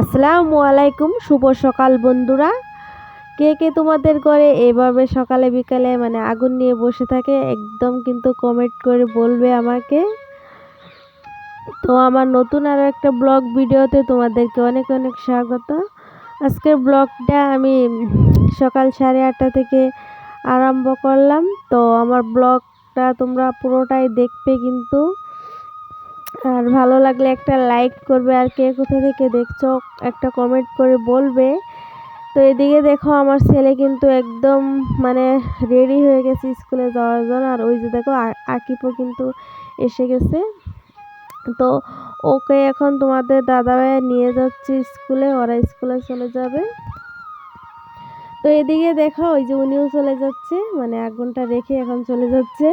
আসসালামু আলাইকুম, শুভ সকাল বন্ধুরা। কে কে তোমাদের ঘরে এভাবে সকালে, বিকালে মানে আগুন নিয়ে বসে থাকে, একদম কিন্তু কমেন্ট করে বলবে আমাকে। তো আমার নতুন আরও একটা ব্লগ ভিডিওতে তোমাদেরকে অনেক অনেক স্বাগত। আজকের ব্লগটা আমি সকাল সাড়ে আটটা থেকে আরম্ভ করলাম। তো আমার ব্লগটা তোমরা পুরোটাই দেখবে কিন্তু। আর ভালো লাগলে একটা লাইক করবে আর কে কোথা থেকে দেখছ, একটা কমেন্ট করে বলবে। তো এদিকে দেখো আমার ছেলে কিন্তু একদম মানে রেডি হয়ে গেছে স্কুলে যাওয়ার জন্য। আর ওই যে দেখো আকিপও কিন্তু এসে গেছে। তো ওকে এখন তোমাদের দাদাভাই নিয়ে যাচ্ছে স্কুলে ওরা স্কুলে চলে যাবে। তো এদিকে দেখো ওই যে উনিও চলে যাচ্ছে মানে আগুনটা রেখে এখন চলে যাচ্ছে।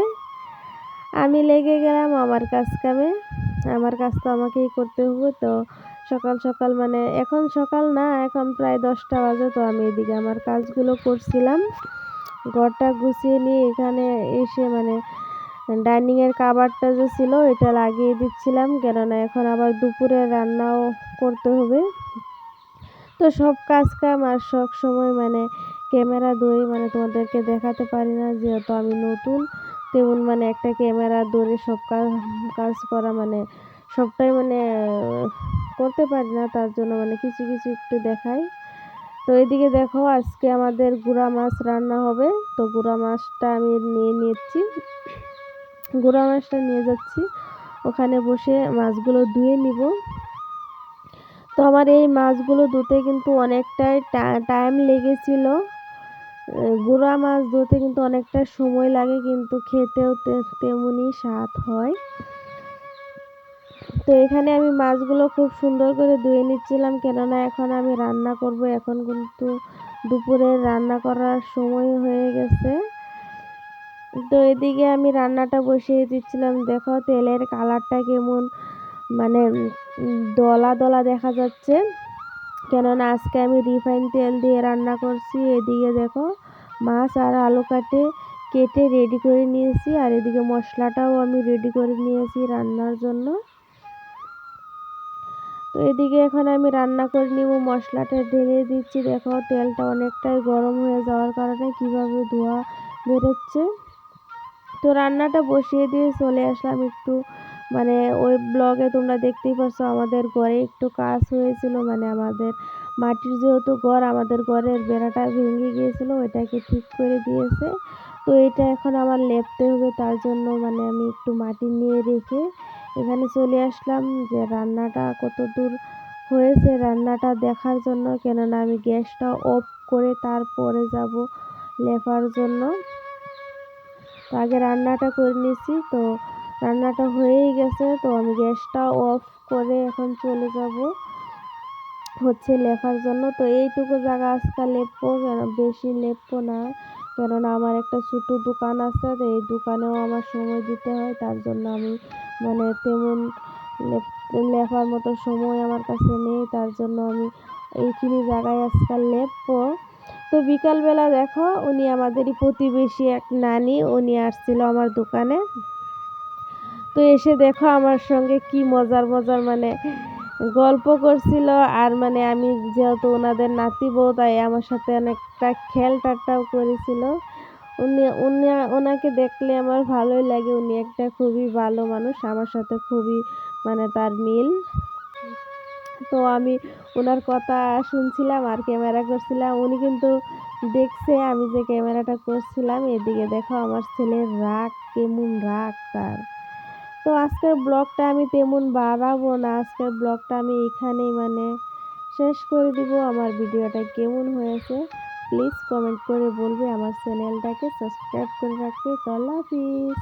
আমি লেগে গেলাম আমার কাজ কামে আমার কাজ তো আমাকেই করতে হবে তো সকাল সকাল মানে এখন সকাল না, এখন প্রায় দশটা বাজে তো আমি এদিকে আমার কাজগুলো করছিলাম। ঘরটা গুছিয়ে নিয়ে এখানে এসে মানে ডাইনিংয়ের কাবারটা যে ছিল এটা লাগিয়ে দিচ্ছিলাম, কেননা এখন আবার দুপুরে রান্নাও করতে হবে। তো সব কাজ কাম আর সব সময় মানে ক্যামেরা ধরে মানে তোমাদেরকে দেখাতে পারি না, যেহেতু আমি নতুন। তেমন মানে একটা ক্যামেরা ধরে সব কাজ কাজ করা মানে সবটাই মানে করতে পারি না, তার জন্য মানে কিছু কিছু একটু দেখাই। তো এদিকে দেখো আজকে আমাদের গুঁড়া মাছ রান্না হবে, তো গুঁড়া মাছটা আমি নিয়ে নিচ্ছি গুঁড়া মাছটা নিয়ে যাচ্ছি, ওখানে বসে মাছগুলো ধুয়ে নিব। তো আমার এই মাছগুলো ধুতে কিন্তু অনেকটাই টাইম লেগেছিল। গুঁড়া মাছ ধরতে কিন্তু অনেকটা সময় লাগে, কিন্তু খেতেও তেমনই স্বাদ হয়। তো এখানে আমি মাছগুলো খুব সুন্দর করে ধুয়ে নিচ্ছিলাম, কেননা এখন আমি রান্না করব। এখন কিন্তু দুপুরে রান্না করার সময় হয়ে গেছে। তো এদিকে আমি রান্নাটা বসিয়ে দিচ্ছিলাম। দেখো তেলের কালারটা কেমন মানে দলা দলা দেখা যাচ্ছে। কেননা আজকে আমি রিফাইন তেল দিয়ে রান্না করছি। এদিকে দেখো মাছ আর আলু কাটে, কেটে রেডি করে নিয়েছি। আর এদিকে মশলাটাও আমি রেডি করে নিয়েছি রান্নার জন্য। তো এদিকে এখন আমি রান্না করে নিব, মশলাটা ঢেলে দিচ্ছি। দেখো তেলটা অনেকটাই গরম হয়ে যাওয়ার কারণে কীভাবে ধোয়া বেরোচ্ছে। তো রান্নাটা বসিয়ে দিয়ে চলে আসলাম একটু মানে ওই ব্লগে তোমরা দেখতেই পাচ্ছ আমাদের ঘরে একটু কাজ হয়েছিল মানে আমাদের মাটির যেহেতু ঘর, আমাদের ঘরের বেড়াটা ভেঙে গিয়েছিল, ওইটাকে ঠিক করে দিয়েছে। তো এটা এখন আমার লেপতে হবে, তার জন্য মানে আমি একটু মাটি নিয়ে রেখে এখানে চলে আসলাম যে রান্নাটা কত দূর হয়েছে রান্নাটা দেখার জন্য, কেননা আমি গ্যাসটা অফ করে তারপরে যাব লেপার জন্য। আগে রান্নাটা করে নিয়েছি তো রান্নাটা হয়েই গেছে, তো আমি গ্যাসটা অফ করে এখন চলে যাব হচ্ছে লেখার জন্য। তো এইটুকু জায়গা আজকাল লেপবো কেন? বেশি লেপবো না, কেননা আমার একটা ছোটো দোকান আছে, তো এই দোকানেও আমার সময় দিতে হয়, তার জন্য আমি মানে তেমন লেখার মতো সময় আমার কাছে নেই, তার জন্য আমি এইখানে জায়গায় আজকাল লেপবো। তো বিকালবেলা দেখো, উনি আমাদেরই প্রতিবেশী এক নানি, উনি আসছিল আমার দোকানে। তো এসে দেখো আমার সঙ্গে কি মজার মজার মানে গল্প করছিল। আর মানে আমি যেহেতু ওনাদের নাতি বউ, তাই আমার সাথে অনেকটা খেল ঠাট্টাও করেছিল। উনি উনি, ওনাকে দেখলে আমার ভালোই লাগে। উনি একটা খুবই ভালো মানুষ, আমার সাথে খুবই মানে তার মিল। তো আমি ওনার কথা শুনছিলাম আর ক্যামেরা করছিলাম। উনি কিন্তু দেখছে আমি যে ক্যামেরাটা করছিলাম। এদিকে দেখো আমার ছেলের রাগ, কেমন রাগ তার। তো আজকের ব্লগটা আমি তেমন বাড়াবো না। আজকের ব্লগটা আমি এখানেই মানে শেষ করে দিব। আমার ভিডিওটা কেমন হয়েছে প্লিজ কমেন্ট করে বলবে। আমার চ্যানেলটাকে সাবস্ক্রাইব করে রাখবে। তো আল্লাহ হাফিজ।